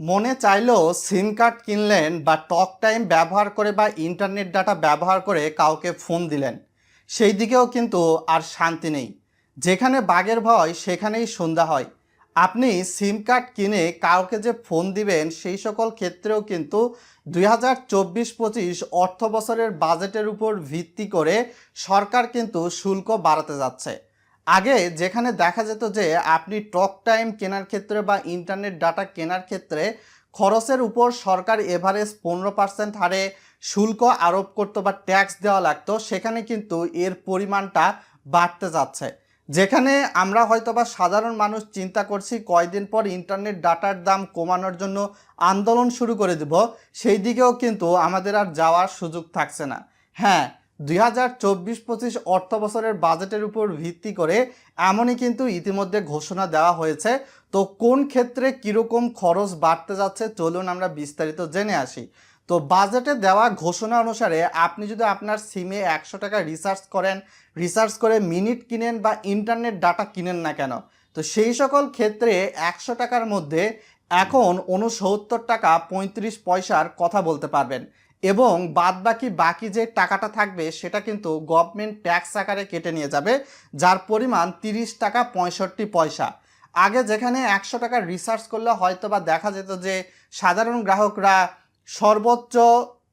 মনে চাইলেও সিম কার্ড কিনলেন বা টক টাইম ব্যবহার করে বা ইন্টারনেট ডাটা ব্যবহার করে কাউকে ফোন দিলেন, সেই দিকেও কিন্তু আর শান্তি নেই। যেখানে বাঘের ভয়, সেখানেই সন্ধ্যা হয়। আপনি সিম কার্ড কিনে কাউকে যে ফোন দিবেন, সেই সকল ক্ষেত্রেও কিন্তু দুই হাজার চব্বিশ পঁচিশ অর্থ বছরের বাজেটের উপর ভিত্তি করে সরকার কিন্তু শুল্ক বাড়াতে যাচ্ছে। আগে যেখানে দেখা যেত যে আপনি টক টাইম কেনার ক্ষেত্রে বা ইন্টারনেট ডাটা কেনার ক্ষেত্রে খরচের উপর সরকার এভারেজ পনেরো পার্সেন্ট হারে শুল্ক আরোপ করতো বা ট্যাক্স দেওয়া লাগতো, সেখানে কিন্তু এর পরিমাণটা বাড়তে যাচ্ছে। যেখানে আমরা হয়তো বা সাধারণ মানুষ চিন্তা করছি কয়দিন পর ইন্টারনেট ডাটার দাম কমানোর জন্য আন্দোলন শুরু করে দেব, সেই দিকেও কিন্তু আমাদের আর যাওয়ার সুযোগ থাকছে না। হ্যাঁ দুই হাজার চব্বিশ পঁচিশ অর্থ বাজেটের উপর ভিত্তি করে এমনই কিন্তু ইতিমধ্যে ঘোষণা দেওয়া হয়েছে। তো কোন ক্ষেত্রে কীরকম খরচ বাড়তে যাচ্ছে চলুন আমরা বিস্তারিত জেনে আসি। তো বাজেটে দেওয়া ঘোষণা অনুসারে আপনি যদি আপনার সিমে একশো টাকা রিচার্জ করেন, রিচার্জ করে মিনিট কিনেন বা ইন্টারনেট ডাটা কিনেন না কেন? তো সেই সকল ক্ষেত্রে একশো টাকার মধ্যে এখন উনসত্তর টাকা পঁয়ত্রিশ পয়সার কথা বলতে পারবেন। এবং বাদ বাকি বাকি যে টাকাটা থাকবে, সেটা কিন্তু গভর্নমেন্ট ট্যাক্স আকারে কেটে নিয়ে যাবে, যার পরিমাণ তিরিশ টাকা পঁয়ষট্টি পয়সা। আগে যেখানে একশো টাকা রিসার্চ করলে হয়তো বা দেখা যেত যে, সাধারণ গ্রাহকরা সর্বোচ্চ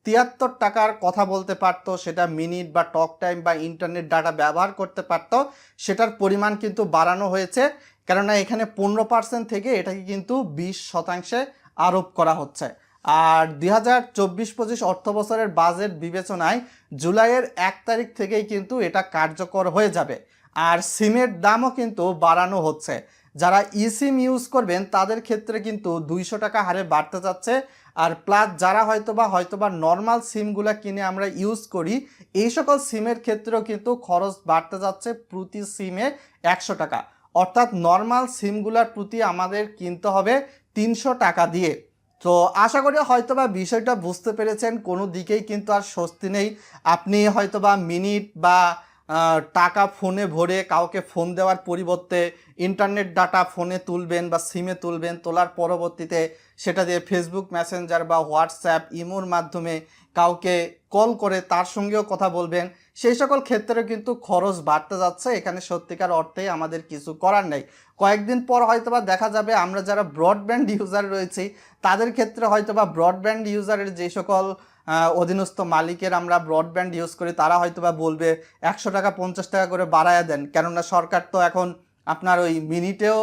তিয়াত্তর টাকার কথা বলতে পারতো, সেটা মিনিট বা টক টাইম বা ইন্টারনেট ডাটা ব্যবহার করতে পারতো, সেটার পরিমাণ কিন্তু বাড়ানো হয়েছে। কেননা এখানে পনেরো পার্সেন্ট থেকে এটাকে কিন্তু বিশ শতাংশে আরোপ করা হচ্ছে। আর দুই হাজার চব্বিশ পঁচিশ অর্থ বছরের বাজেট বিবেচনায় জুলাইয়ের এক তারিখ থেকেই কিন্তু এটা কার্যকর হয়ে যাবে। আর সিমের দামও কিন্তু বাড়ানো হচ্ছে। যারা ই সিম ইউজ করবেন, তাদের ক্ষেত্রে কিন্তু দুইশো টাকা হারে বাড়তে যাচ্ছে। আর প্লাস যারা হয়তোবা হয়তোবা নর্মাল সিমগুলো কিনে আমরা ইউজ করি, এই সকল সিমের ক্ষেত্রেও কিন্তু খরচ বাড়তে যাচ্ছে প্রতি সিমে একশো টাকা। অর্থাৎ নর্মাল সিমগুলোর প্রতি আমাদের কিনতে হবে তিনশো টাকা দিয়ে। তো আশা করি হয়তোবা বিষয়টা বুঝতে পেরেছেন, কোনো দিকেই কিন্তু আর স্বস্তি নেই। আপনি হয়তোবা মিনিট বা টাকা ফোনে ভরে কাউকে ফোন দেওয়ার পরিবর্তে ইন্টারনেট ডাটা ফোনে তুলবেন বা সিমে তুলবেন, তোলার পরবর্তীতে সেটা দিয়ে ফেসবুক মেসেঞ্জার বা হোয়াটসঅ্যাপ ইমোর মাধ্যমে কাউকে কল করে তার সঙ্গেও কথা বলবেন। সেই সকল ক্ষেত্রে কিন্তু খরচ বাড়তে যাচ্ছে। এখানে সত্যিকার অর্থে আমাদের কিছু করার নেই। কয়েকদিন পর হয়তোবা দেখা যাবে আমরা যারা ব্রডব্যান্ড ইউজার রয়েছি, তাদের ক্ষেত্রে হয়তোবা ব্রডব্যান্ড ইউজারের যে সকল অধীনস্থ মালিকের আমরা ব্রডব্যান্ড ইউজ করি, তারা হয়তো বা বলবে একশো টাকা, পঞ্চাশ টাকা করে বাড়ায়া দেন। কেননা সরকার তো এখন আপনার ওই মিনিটেও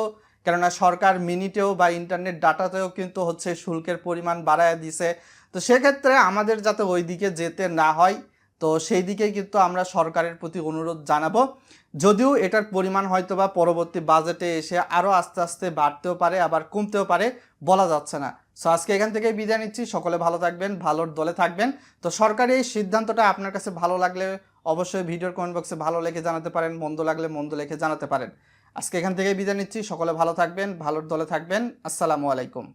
কেননা সরকার মিনিটেও বা ইন্টারনেট ডাটাতেও কিন্তু হচ্ছে শুল্কের পরিমাণ বাড়ায় দিছে। তো সেক্ষেত্রে আমাদের যাতে ওই দিকে যেতে না হয়, তো সেই দিকেই কিন্তু আমরা সরকারের প্রতি অনুরোধ জানাব। যদিও এটার পরিমাণ হয়তো বা পরবর্তী বাজেটে এসে আরও আস্তে আস্তে বাড়তেও পারে, আবার কমতেও পারে, বলা যাচ্ছে না। সো আজকে এখান থেকে বিদায় নিচ্ছি। সকলে ভালো থাকবেন, ভালোর দলে থাকবেন। তো সরকারি এই সিদ্ধান্তটা আপনার কাছে ভালো লাগলে অবশ্যই ভিডিওর কমেন্ট বক্সে ভালো লেখে জানাতে পারেন, মন্দ লাগলে মন্দ লেখে জানাতে পারেন। আজকে এখান থেকে বিদায় নিচ্ছি। সকলে ভালো থাকবেন, ভালোর দলে থাকবেন। আসসালামু আলাইকুম।